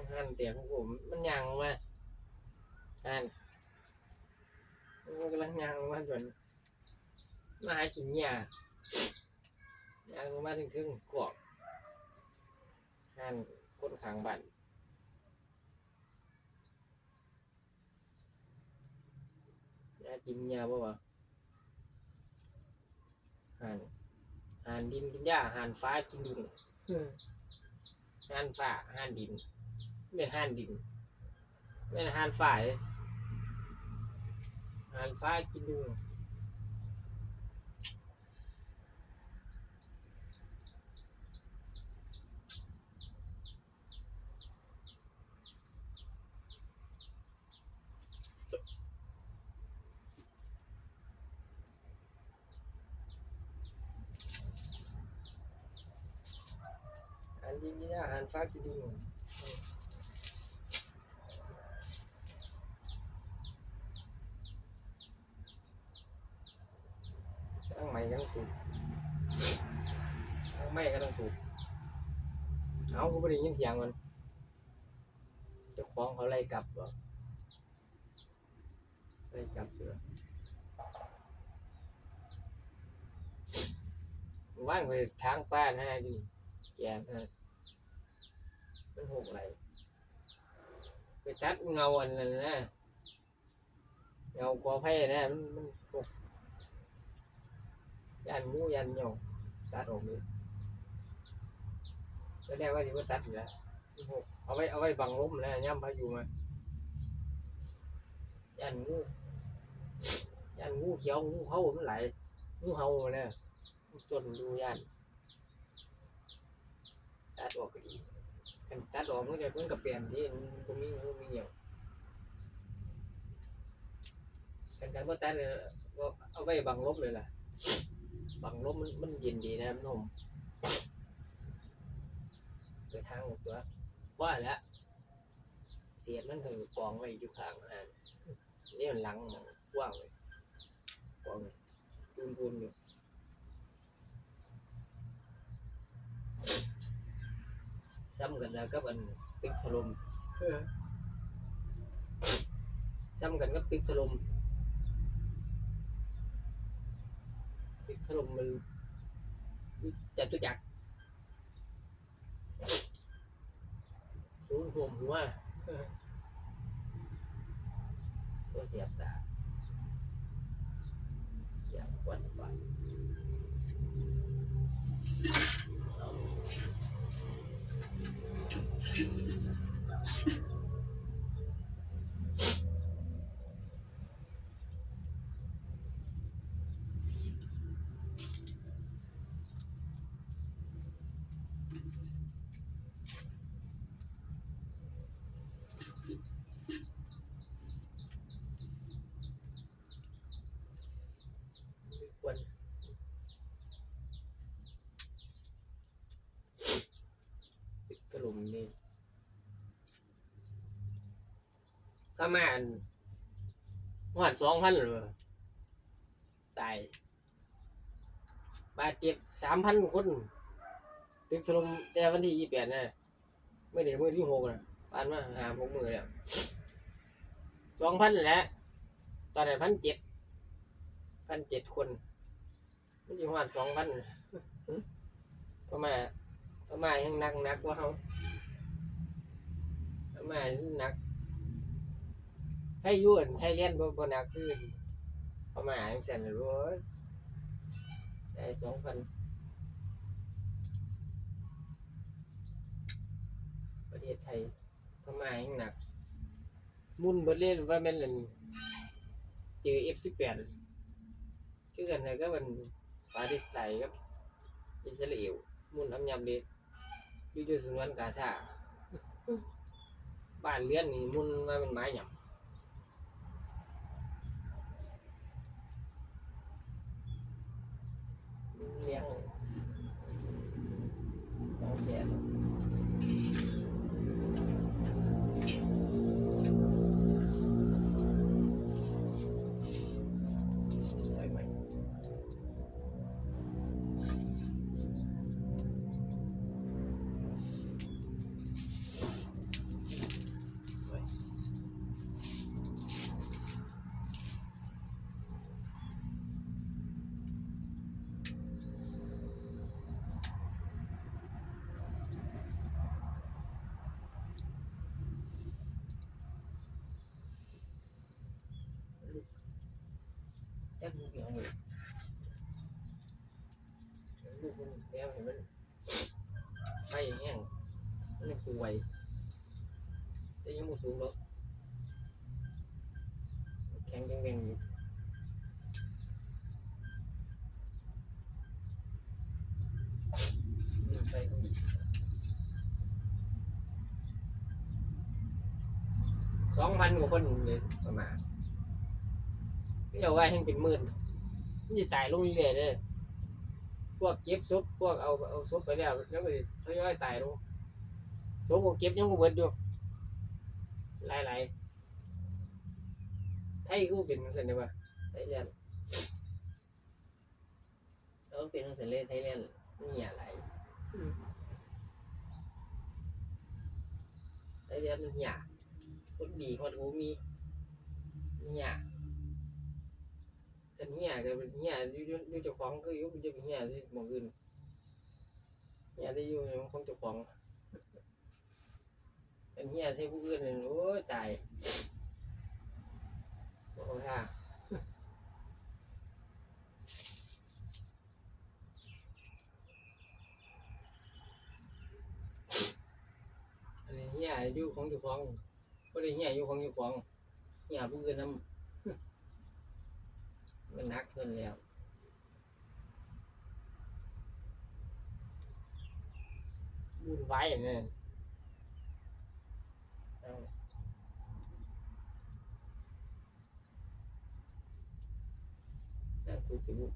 ยังหันเตียงของผมมันยังมาหันมันกำลังยังมาจนมาหากินหญ้ายังมาถึงครึ่งกวกหันคนข้างบ้านยากินหญ้าบ่วะหันหันดินกินหญ้าหันฟ้ากินดินห่านฝ่าห่านดิน เป็นห่านดินเป็นห่านฝ่ายห่านฟ้ายกินดูห่านดินนี่นะห่านฟ้ากินดูตั้งใหม่กำลัง สูบตั้งใหม่กำลังสูบเอากูไม่ได้ยินเสียงมันเจ้าของเขาไล่กลับเหรอไล่กลับเสือว่างไปทางป้านะดิแกนะมันหกอะไหลไปตัดเงาอันนั้นนะเงากอไผ่นะมันมันหก ยันงูยันเหยาตัดออกเลยแล้วแรกว่าที่ว่าตัดอยู่แล้วมันหกเอาไว้เอาไว้บังล้มนะย่ำพายุมายันงูยันงูเขียวงูเห่ามันไหลงูเห่ามาเนี่ยจนดูยันตัดออกก็ดีตัดออกมันก็มันก็เปลี่ยนที่มันก็มีมันมีเหี่ยวกันกันว่าตัดเนี่ยก็เอาไว้บังลบเลยล่ะ บังลบมันมันเย็นดีนะมันหนุ่มไปทางหมดตัวว่าแล้วเสียดมันคือกองไว้อยู่ข้างนั่นนี่มันหลังมันกว้างเลยกว้างเลยปูนๆอยู่ซ้ำกันแล้วกับอันตึกถล่มซ้ำกันกับตึกถล่มตึก ถล่มมันจัตุจักรสูงท่วมหัวตัวเสียบตาเสียบควันไฟเอา ควรติดกระหลุมนี่ ประมาณหัดสองพันหรือตายบาดเจ็บสามพันคนติดกระหลุมแต่วันที่ยี่สิบแปดนะไม่ได้เมื่อที่หกนะปานมาหาพวกมือแล้วสองพันแหละตอนนั้นพันเจ็ดพันเจ็ดคนมันอยู่ประมาสองพันประมาณประมาณยังนักนักกว่าเขาประมาณหนัก ไทยยุ่นไทยเลียนบ่บ่หนักขึ้นประมาณยังสั่นเลยเว้ยได้สองพันประเทศไทยประมาณยังหนัก มุ่นเบดเล่นว่าแม่นเล่นเจอ F18 คือกันเลยก็เป็นปาเลสไตน์ครับ อิสราเอลมุ่นทำยำเลยอยู่ที่สวนกาชาบ้านเรือนนี่มุ่นมาเป็นไม้หยำ เเดี๋ยวเลยลูกมันแล้วเห็นมันไปแห้งมันยังสูงไวแต่ยังไม่สูงหรอกแข็งแข็งๆอยู่นี่อีกสองพันกว่าคนเลยประมาณ ก็อย่าว่าให้เป็นหมื่นมันจะตายลงเรื่อยๆเลยพวกเก็บศพพวกเอาเอาศพไปแล้วแล้วก็ทยอยตายลงศพพวกเก็บยังบ่เบิดอยู่หลายๆไทยกูเป็นจังซั่นได้ป่ะไทยแลนด์เราเป็นจังซั่นเลยไทยแลนด์มีอะไรไทยแลนด์มันหยาคนดีคนกูมีมีหยา เป็นเหี้ยก็เป็นเหี้ยอยู่อยู่อยู่เจ้าของคืออยู่จะเป็นเหี้ยที่หมองอื่นเหี้ยที่อยู่ในของเจ้าของเป็นเหี้ยใช่ผู้อื่นนี่โอ้ยตายโอ้ยฮ่าอันนี้เหี้ยอยู่ของเจ้าของก็ได้เหี้ยอยู่ของเจ้าของเหี้ยผู้อื่นนำ มันนักเกินแล้ววุ่นวายอย่างเงี้ยเอานั่งถูกสิบุ